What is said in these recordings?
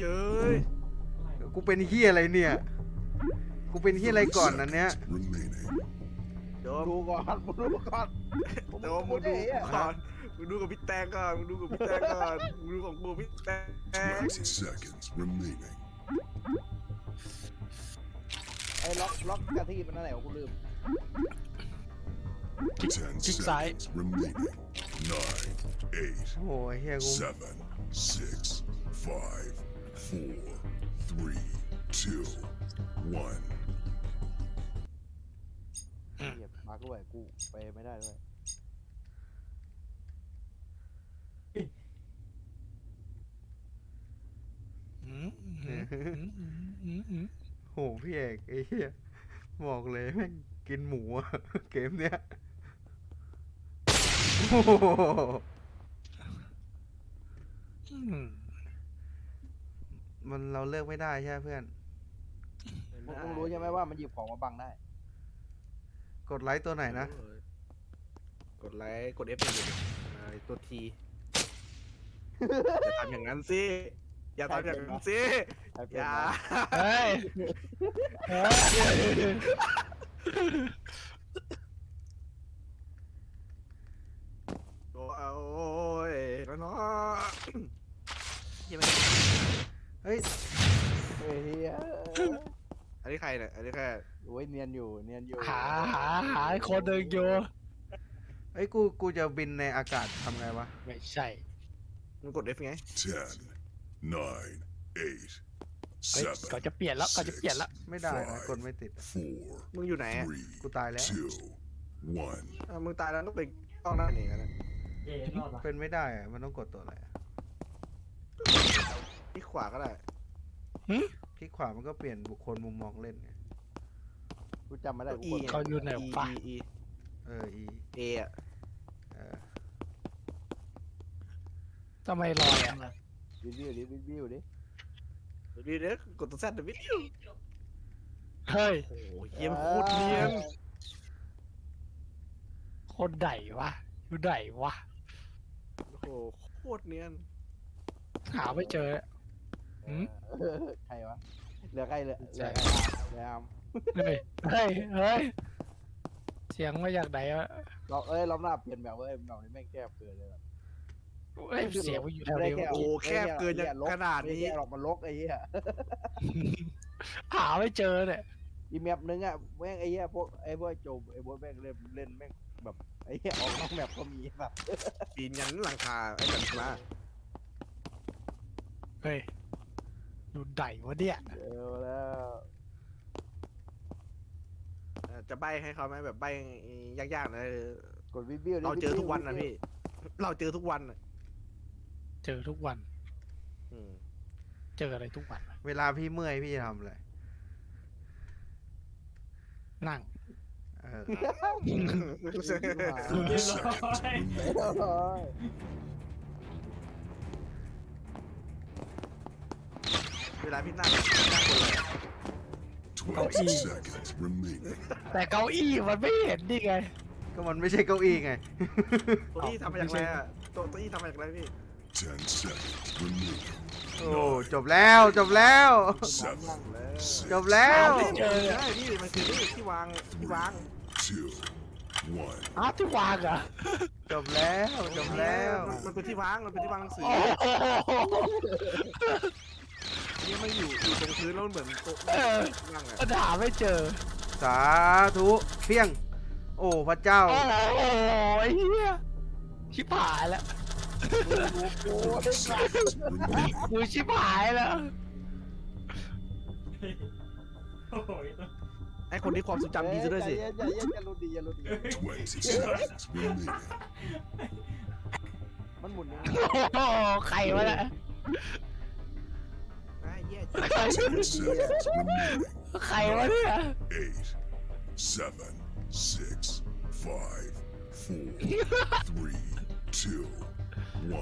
เย้ยกูเป็นเฮียอะไรเนี่ย กูเป็นเฮียอะไรก่อนอันเนี้ย remaining. โดมดูก่อนมึงดูก่อนโดมมึงดูก่อนมึงดูกับพี่แตงก่อนมึงดูกับพี่แตงก่อนมึงดูของกูพี่แตง20 seconds remaining. ไอ้ล็อกล็อกกะทิมันนั่นไหนวะกูลืม10 Kick side. seconds remaining. 9, โอ้ยเฮีย 8, กู 7, 6, 5, 4, 3, 2, 1. เหียมาร์กด้วยกูไปไม่ได้ด้วยอืมอืมอืมอืมอืมโหพี่เอกไอ้เฮียบอกเลยแม่งกินหมูอะเกมเนี้ยโอ้โห อืม มันเราเลือกไม่ได้ใช่ไหมเพื่อน มึงมึงรู้ใช่ไหมว่ามันหยิบของมาบังได้ กดไลค์ตัวไหนนะ กดไลค์กด F หนึ่งอ่าตัวทีอย่าทำอย่างนั้นสิอย่าทำอย่างนั้นสิใครเป็อนย่าวะเฮ้ยเฮ้ยโอ้ยแล้วเนาะยังไง เฮ้ยเฮ้ยเฮียอันนี้ใครเนี่ยอันนี้แค่โอ้ยเนียนอยู่เนียนอยู่หาหาหาคนหนึ่งอยู่เฮ้ยกูกูจะบินในอากาศทำไงวะไม่ใช่มึงกด F ไง 10, 9, 8, เฮ้ยก่อนจะเปลี่ยนแล้วก่อนจะเปลี่ยนแล้วไม่ได้นะกดไม่ติดมึงอยู่ไหนอะกูตายแล้ว 2, 1. อะมึงตายแล้วต้องไปต้องหน้าหนีกันนะเป็นไม่ได้อะมันต้องกดตัวอะไรอะ ที่ขวาก็ได้คลิกขวามันก็เปลี่ยนบุคคลมุมมองเล่นไงกูจำไม่ได้กูอีกด เขาอยู่ไหนวะ อีเอออีเออะเออทำไมลอยอะวิวดิวิวดิดีเด้อกดตัวแซดเดวิดเฮ้ยโอ้โหเยี่ยมโคตรเนียนคนไหนวะอยู่ไหนวะโอ้โหโคตรเนียนหาไม่เจอ หืมเออใครวะ เหลือใครเหลือเหลือใครเหลืออามเฮ้ยเฮ้ยเฮ้ยเสียงมาจากไหนวะเราเอ้ยรอบหน้าเปลี่ยนแบบเว้ยแบบนี้แม่งแคบเกินเลยแบบเฮ้ยเสียงมาอยู่แถวได้นี้แค่วะโอ้แคบเกินยังขนาดนี้ไอ้เหี้ยหรอกมันลกไอ้เหี้ย หาไม่เจอเนี่ยอีแมปนึงอะแม่งไอ้เหี้ยพวกไอ้พวกโจมไอ้พวกแม่งเล่นเล่นแม่งแบบไอ้เหี้ยออกนอกแมปก็มีแบบปีนยันหลังคาไอ้แบบมาเฮ้ย อยู่ไหนวะเนี่ย เจอแล้วเอ่อจะใบให้เขาไหมแบบใบยากๆนะเออกดวิววิวดิเราเจอทุกวันนะพี่ เราเจอทุกวันน่ะเจอทุกวัน อืมเจออะไรทุกวันวะเวลาพี่เมื่อยพี่จะทำอะไรนั่ง เออ10 seconds remaining. โอ้ยเวลาพี่นั่งนั่งบนอะไรอะ20 seconds remaining. แต่เก้าอี้มันไม่เห็นนี่ไง ก็มันไม่ใช่เก้าอี้ไงตัวอี้ทำมาจากอะไรอะตัวตัวอี้ทำมาจากอะไรพี่ 10 seconds remaining. โอ้จบแล้วจบแล้วนั่งเลยจบแล้ว ไม่เจอ ใช่พี่มันคือนี่ที่วางที่วาง Two, one. อ้าวที่วางเหรอจบแล้วจบแล้วมันมันเป็นที่วางมันเป็นที่วางหนังสือ โอ้โหเนี่ยมันอยู่อยู่ตรงพื้นแล้วมันเหมือนโต๊ะเออ นั่งอะปัญหาไม่เจอสาธุเพียง โอ้พระเจ้า โอ้โหไอ้เหี้ยชิบหายแล้วโอ้ย Seconds remaining. กูชิบหายแล้วไอคนที่ความทรงจำดีซะด้วยสิอย่าอย่าอย่าอย่าลุ้นดีอย่าลุ้นดี 20 seconds remaining. มันหมุนอย่างโอ้โหใครวะเนี่ยไอ้เหี้ย ใคร10 seconds remaining. ใครวะเนี่ย Eight, seven, six, five, four, three, two,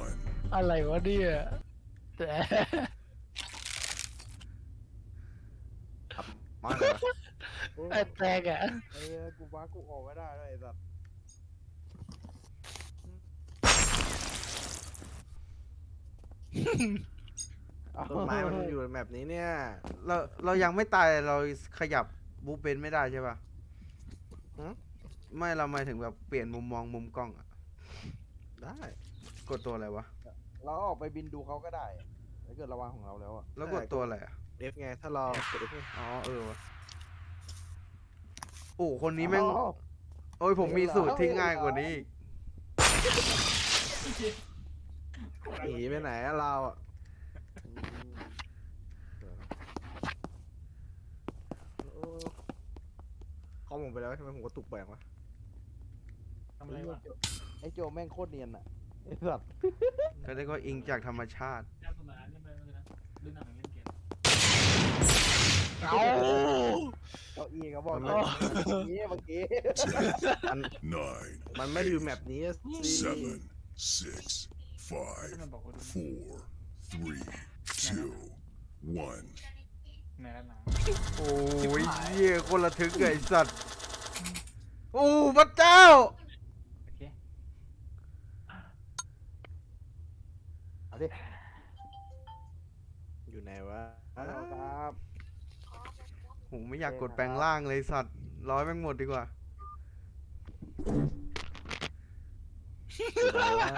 one. อะไรวะเนี่ยแต่มาเลยไอ้แตกอะเออกูมากูออกไม่ได้เลยไอ้สัตว์อ ต้นไม้มันอยู่ในแบบนี้เนี่ย เราเรายังไม่ตายเราขยับบูเป็นไม่ได้ใช่ปะไม่เราหมายถึงแบบเปลี่ยนมุมมองมุมกล้องอะได้ กดตัวอะไรวะ เราออกไปบินดูเขาก็ได้ถ้าเกิดระวังของเราแล้วอะแล้วกดตัวอะไรอะ F ไงถ้าเรากด F ไงอ๋อเออวะโอ้คนนี้แม่ง อ๋อ โอ้ยผมมีสูตรที่ง่ายกว่านี้อีกหนีไปไหนอะเราอะโอ้เขาหมงไปแล้วทำไมผมกระตุกแปลงวะทำอะไรวะไอ้โจแม่งโคตรเนียนอะไอ้สัตว์ก็ได้ก็อิงจากธรรมชาติแจ้งสมาร์ทไม่ไปเลยนะดูหนังเล่นเกมเอาเก้าอี้เขาบอกเมื่อกี้เมื่อกี้ Nine, มันไม่ได้อยู่แมปนี้สิ seven, six, five, มันบอกว่าดู four, three, two, one. แม่หนังโอ้ยเหี้ยคนละทึกเลยไอ้สัตว์โอ้พระเจ้า โอเคเอาดิอยู่ไหนวะเอาครับโหไม่อยากกดแปลงร่างเลยสัตว์ร้อยแม่งหมดดีกว่า อยู่ไหนวะ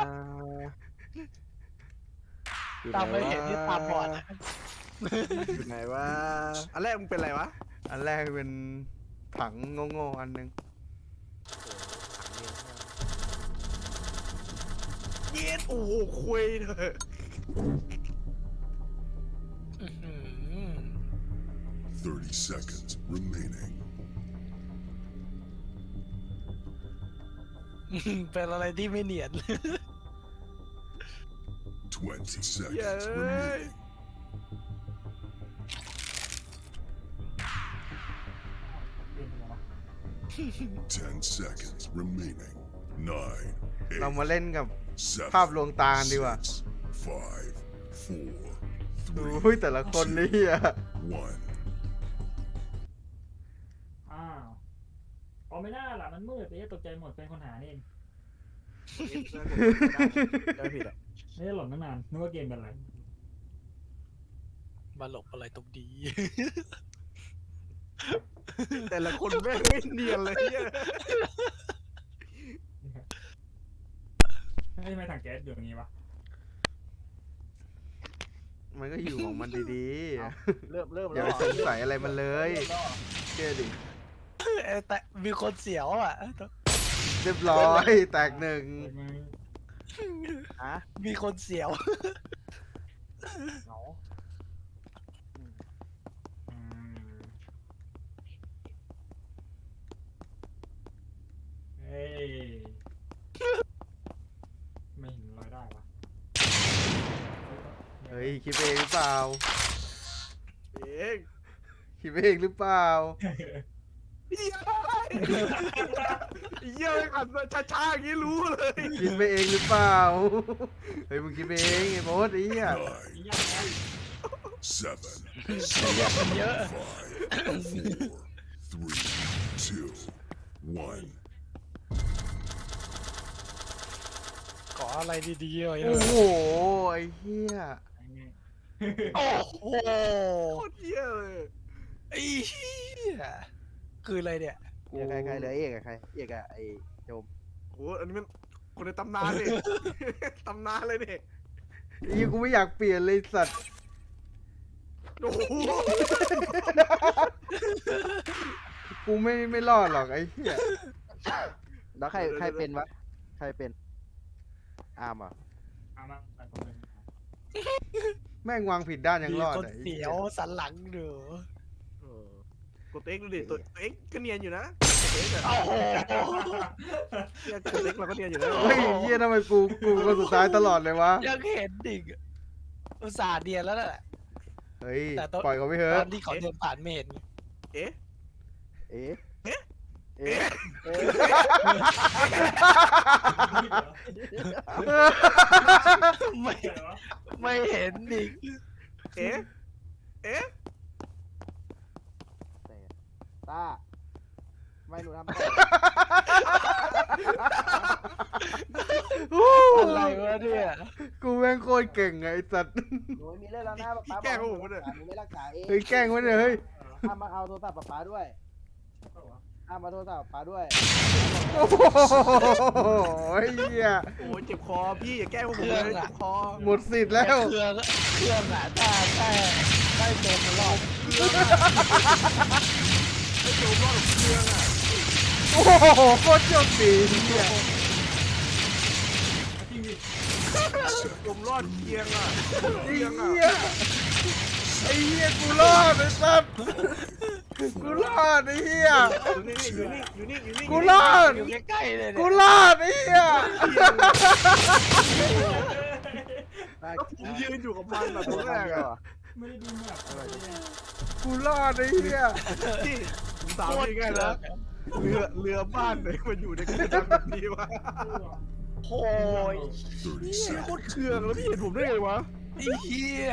ตามไปเห็นที่ตาบอดอะ อยู่ไหนวะอันแรกมึงเป็นอะไรวะอันแรกเป็นถังโง่ๆอันหนึงเย็ดโอ้โหคุยเถอะ Thirty seconds remaining. เป็นอะไรที่ไม่เนียน Twenty seconds Yay. remaining. Ten seconds remaining. Nine, เรา eight, มาเล่นกับ seven, ภาพลวงตากันดีกว่า six, five, four, โอ้ย three, แต่ละคนนี่เหี้ย one. อ้าวอ๋อไม่น่าล่ะมันมืดเลยตกใจหมดเป็นคนหานี่เองไม่ผิดอะไม่ได้หล่นตั้งนานนึกว่าเกมเป็นอะไรมาหลบอะไรตรงดี แต่ละคนแม่งไม่เนียนเลยเหี้ยเฮ้ยทำไมถังแก๊สอยู่อย่างงี้วะ มันก็อยู่ของมันดีเริ่มเริ่มๆอแล้ย่าวไปเหรสงสัยอะไรมันเลยเชื่อดิแต่มีคนเสียวอะ เรียบร้อยแตกหนึ่งเปิดมือฮะมีคนเสียว เหงา เฮ้ย ไม่เห็นรอยได้วะเฮ้ยคิดไปเองหรือเปล่าเองคิดไปเองหรือเปล่าเหี้ยเหี้ยไม่ขันมาช้าๆอย่างนี้รู้เลยคิดไปเองหรือเปล่าเฮ้ยมึงคิดไปเองไอ้โบ๊ทไอ้เหี้ย Nine, seven, เยอะ five, four, three, two, one. ออะไรดีๆหน่อยเถโอ้อะโหไอ้เหี้ยโอ้โหโคตรเหี้ยเลยไอ้เหี้ยคืออะไรเนี่ยเอกใครใครเหลือเอกกับใครเอกกับไอ้โจมโหอันนี้มันคนในตำนานเลยตำนานเลยเนี่ยไอ้เหี้ยกูไม่อยากเปลี่ยนเลยสัตว์โอ้โหกูไม่ไม่รอดหรอกไอ้เหี้ยแล้วใครใครเป็นวะใครเป็น อาร์มเหรอะเอามาตัดผมเลยแม่งวางผิดด้านยังมีรอดคนอะไอ้เสีเหี้ยยวสันหลังเด้อเออกดเอ็กดูดิตัวเอ็กก็เนียนอยู่นะกดเอ็กอะโอ้โหเหี้ยกดเอ็กเราก็เนียนอยู่นะเฮ้ยเหี้ยทำไมกูกูคนสุดท้ายตลอดเลยวะยังเห็นดิอุตส่าห์เดียนแล้วน่ะเฮ้ยแต่ตอนปล่อยเขาไปเถตอะอนที่เขาเดินผ่านไม่เห็น เอ๊ะเอ๊ะ เอ๊ะเอ๊ะไม่ไม่เห็นดิเอ๊ะเอ๊ะตาไม่หนูทำต่ออะไรวะเนี่ยกูแม่งโคตรเก่งไงไอ้สัตว์หนูไม่มีเล่นแล้วนะป๊าป๊าแกล้งกผมเนี่ย หนูไม่รักษาเองเฮ้ยแกล้งไวะเนี่ยเฮ้ยห้ามาเอาโทรศัพท์ป๊าป๊าด้วย ห้ามมาโทรศัพท์ป๊าป๊าด้วยโอ้โหไอ้เหี้ยโอ้ยเจ็บคอพี่อย่าแกล้งพวกผมเลยเจ็บคอหมดสิทธิ์แล้ว เครื่องเครื่องอะถ้าถ้าได้เต็มมันรอบไอ้โจมรอดกับเครื่องอะโอ้โหโคตรโชคดีเนี่ยจริงดิโจมรอดเครื่องอะเคไอ้รื่องอะเหี้ยไอ้เหี้ยกูรอดไอ้สัตว์ กูรอดไอ้เหี้ย อยู่นี่อยู่นี่อยู่นี่อยู่นี่กูรอด อยู่ใกล้ๆเลยกูเนี่ยรอดไอ้เหี้ยก็ผมยืนอยู่กับมันแบบตรงแรกอะไม่ได้ดูแบบอะไรเลยกูรอดไอ้เหี้ยพี่ผมถามพี่ง่ายนะเรือเรือบ้านไหนมันอยู่ในกระดังแบบนี้วะโอ้ย30พี่โคตร seconds. เครื่องแล้วพี่เห็นผมได้ไงวะไอ้เหี้ย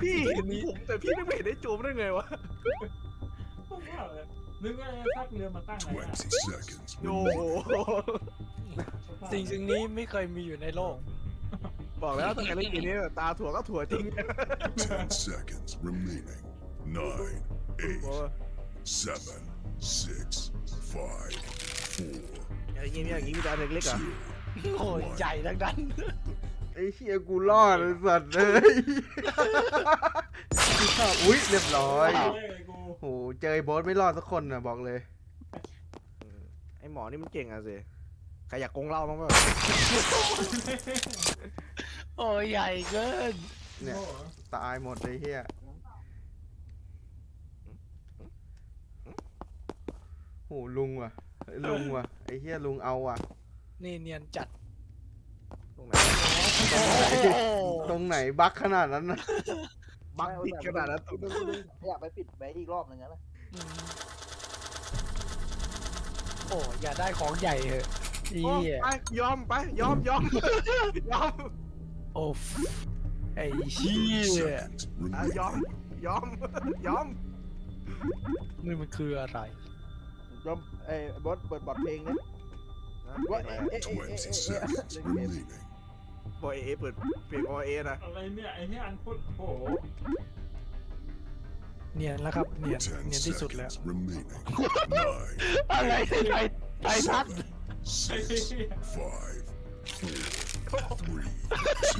พี่เห็นผมแต่พี่ไม่เห็นได้โจมได้ไงวะผม ว่าเลยนึกว่าซักเรือมาตั้งไหนอะ20 seconds โอ้ remaining. โหสิ่งสิ่งนี้ไม่เคยมีอยู่ในโลก บอกแล้วตั้งแต่เล่นเกมนี้ตาถั่วก็ถั่วจริง 10 seconds remaining. 9, โอ้ 8, 7, 6, 5, 4, ยอย่างงี้อย่างงี้มีแต่เล็กๆอะโอ้ยใหญ่ทั้งนั้นไอ้เหี้ยกูรอดไอ้สัตว์เลย อุ้ยเรียบร้อยเฮ้ยกูโหเจอไอ้โบอสไม่รอดสักคนน่ะบอกเลยไอหมอนี่มันเก่งอะสิใครอยากโกงเราบ้างเปล่าโอ้ยใหญ่เกินเนี่ย ตายหมดเลยเฮียโหลุงว่ะลุงว่ะ ไอ้เฮียลุงเอาว่ะ นี่เนียนจัดตรงไหนตรงไหนบั๊กขนาดนั้นนะ บักติดขนาดนั้นดึงดึงดึงอยากไปปิดแบงอีกรอบหนึ่งนะอืมโอ้อย่าได้ของใหญ่เหอะเหี้ยไปยอมไปยอมยอมยอมโอ้ฟไอ้เหี้30ย seconds อะยอม remaining. ยอมยอมนี่มันคืออะไรยอมเอ้ยบอสเปิดบอดเพลงนะว่าเอ๊ะเอ๊ะเอ๊ะเอ๊ะ20เอ๊ะ seconds เล่นเกม remaining. บอยเอเปิดเพลงบอยเอนะ อะไรเนี่ย ไอ้เนี่ยอันพูดโอ้โหเนียนแล้วครับเนียน10เนียนที่สุดแล้ว seconds remaining. อะไรที่ไทไททัน 9, 6, 5, 4,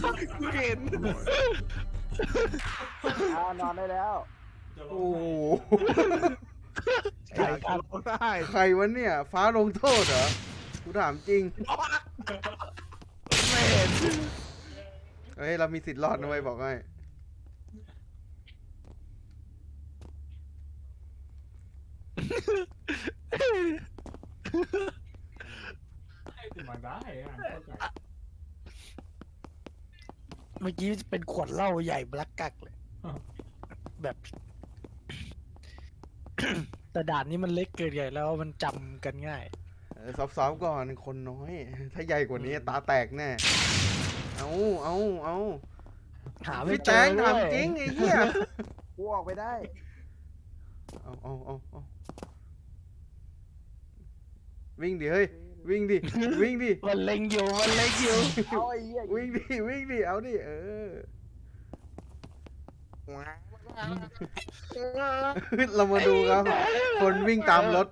3, กูเห็น 2, 1. อ่านอนได้แล้วจะลโอ้งโหไอ้การร้องไห้ใครวะเนี่ย ฟ้าลงโทษเหรอ กูถามจริงไม่ เฮ้ย เรามีสิทธิ์รอดนะเว้ยบอกให้มาได้อะเข้าใจเมื่อกี้เป็นขวดเหล้าใหญ่บลักกักเลย แบบ แต่ด่านนี้มันเล็กเกินใหญ่แล้วมันจำกันง่าย เออซอฟๆก่อนคนน้อย ถ้าใหญ่กว่านี้ตาแตกแน่ เอาเอาเอาหาไม่พี่เจแตองถามด้วยจริงไอ้เหี้ย กูออกไปได้ เอาเอาเอาเอาวิ่งดิเฮ้ย วิ่งดิ วิ่งดิ มันเล็งอยู่มันเล็งอยู่ เอาไอ้เหี้ยวิ่งดิ วิ่งดิ เอาดิ เออ เรามาดูครับ คนวิ่งตามรถ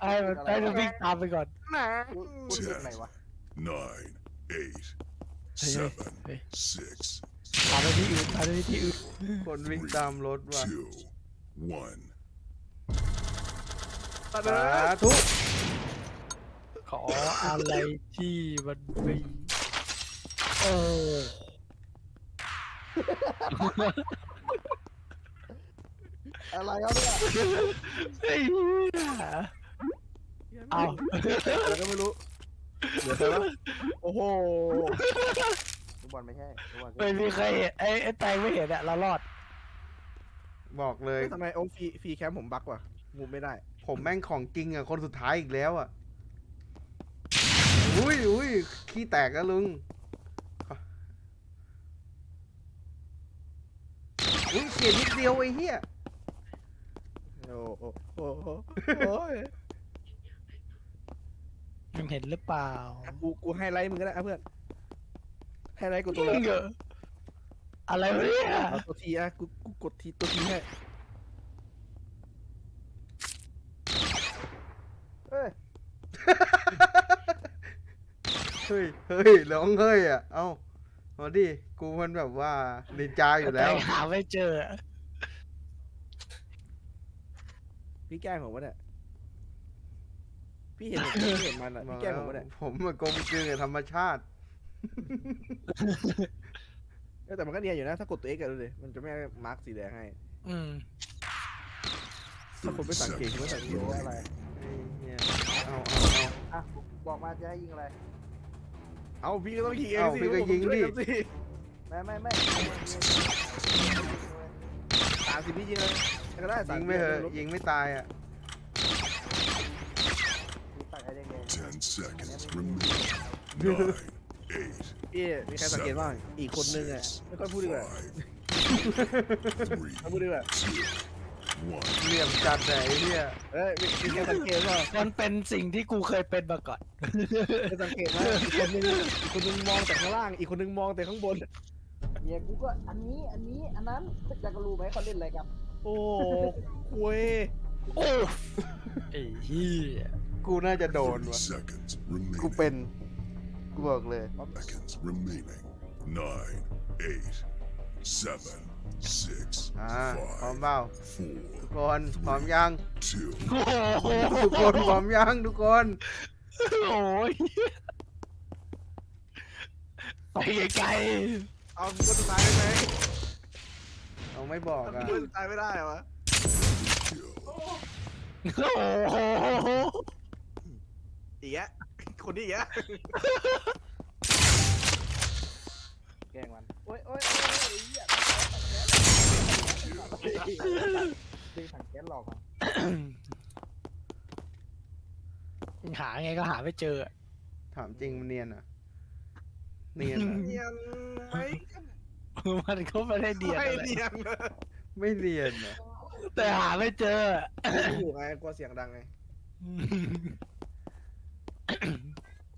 ไอ้มันไอ้มันวิ่งตามไปก่อนกูกูเล่นไหนวะ Nine, eight, Hey, hey, seven, hey. six, พาไปที่อื่นพาไปที่อื่นคนวิ่งตามรถว่ะ two, one. ตาสาเด้อธุขออะไรที่มันไม่เอออะไรเขาเนี่ยไอ้เหี้ยเอาแล้วก็ไม่รู้เดี๋ยวใครวะโอ้โหลูกบอลไม่ใช่ลูกบอลไม่มีใครเห็นไอ้ไอ้แตงไม่เห็นอะเรารอดบอกเลย ทำไมโอ้ฟรีฟรีแคมป์ผมบักว่ะมูไม่ได้ผมแม่งของจริงอะ คนสุดท้ายอีกแล้วอะ อุ้ยอุ้ยขี้แตกแล้วลุงอุ้ยเสียนิดเดียวไอ้เหี้ย โอ้โหโอ้โหโอ้ยมึง เห็นหรือเปล่ากูกูให้ไลท์มึงก็ได้อะเพื่อน ให้ไรกูตัวละเอออะไรวะเนี่ยเอาตัวทีอะกูกูกดทีตัวทีให้เอ้ย เฮ้ย เฮ้ย ร้องเฮ้ยอะ เอ้ามาดิ กูมันแบบว่านินจาอยู่แล้ว ต่หาไม่เจอพี่แกล้งผมวะเนี่ย พี่เห็นผมพี่เห็นมันอะพี่แกล้งผมวะเนี่ยผมมันกลมกลืนกับธรรมชาติ เออแต่มันก็เนียนอยู่นะ ถ้ากดตัว X กันดูดิมันจะไม่มาร์กสีแดงให้ อืมถ้าคนไม่สังเกตคุณไม่สังเกตว่าอะไรไอ้เหี้ยเอาเอาเอาอะบอกมาจะให้ยิงอะไร เอาพี่ก็ต้องยิงเองเอาสิพี่ก็ยิงดิผมช่วกันสิไม่ไม่ไม่สามสิบพี่ยิงเลยก็ได้ยิงไม่เหอะยิงไม่ตายอะ ตัดไอ้แดง 10 seconds remaining. 9, 8, พี่มีใครสังเกตบ้างอีกคนนึงอะไม่ค่อยพูดดีกว่าไม่พูดดีกว่าเหลี่ยมจัดไหนเนี่ยเอ้ยมีมีใครสังเกตบ้างมันเป็นสิ่งที่กูเคยเป็นมาก่อนสังเกตว่าอีกคนนึงอีกคนนึงมองแต่ข้างล่าง อีกคนนึงมองแต่ข้างบนเนี่ยกูก็อันนี้อันนี้อันนั้นจะกรู้ไหมเขาเล่นอะไรกันโอ้คุยโอ้ไอ้เหี้ยกูน่าจะโดนว่ะกูเป็น กูบอกเลย Seconds remaining. 9, 8, 7, 6, อ่าพร้อม 5, เปล่า 4, ทุกคนพร้อมยัง 2, โอ้โหทุกคนพร้อมยังทุกคนโอ้ยไปไกลเอาคนสุดท้ายได้ไหมเอาไม่บอกอะคนสุดท้ายไม่ได้เหรอวะ kill. ๆโอ้โหอีกแยะ คนนี้อีกแยะแกล้งมันโอ้ยโอ้ยโอ้ยไอ้เหี้ยดึงถังแก๊สหลอกอะหาไงก็หาไม่เจอถามจริงมันเนียนอะ เนียนอะเนียนไหมมันก็ไม่ได้เดียนไม่อะไรเนียนนะไม่เนียนอะแต่หาไม่เจออยู่ไงกลัวเสียงดังไง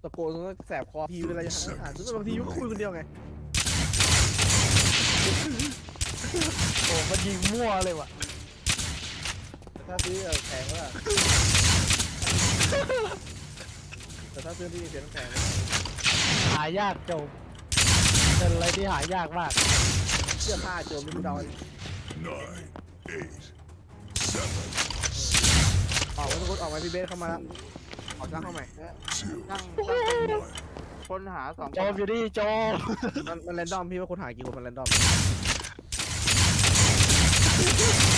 ตะโกนจนแสบคอพีเวลาจะหาอาหารซึ่งบางทีก็คุยคนเดียวไงโอ้มันยิงมั่วเลยว่ะแต่ถ้าซื้อแพงก็แต่ถ้าซื้อที่เสียงแพงหายากโจมเป็นอะไรที่หายากมาก เสื้อผ้าโจมนี่มึงเดา 9, 8, 7, ออกมาทุกคนออกมาพี่เบสเข้ามาแล้ว อตั้งเข้าใหม่ตั้งตั้งคนหาสองโจมอยู่ดีโจมมันมันแรนดอมพี่ว่าคนหากี่คนมันแรนดอม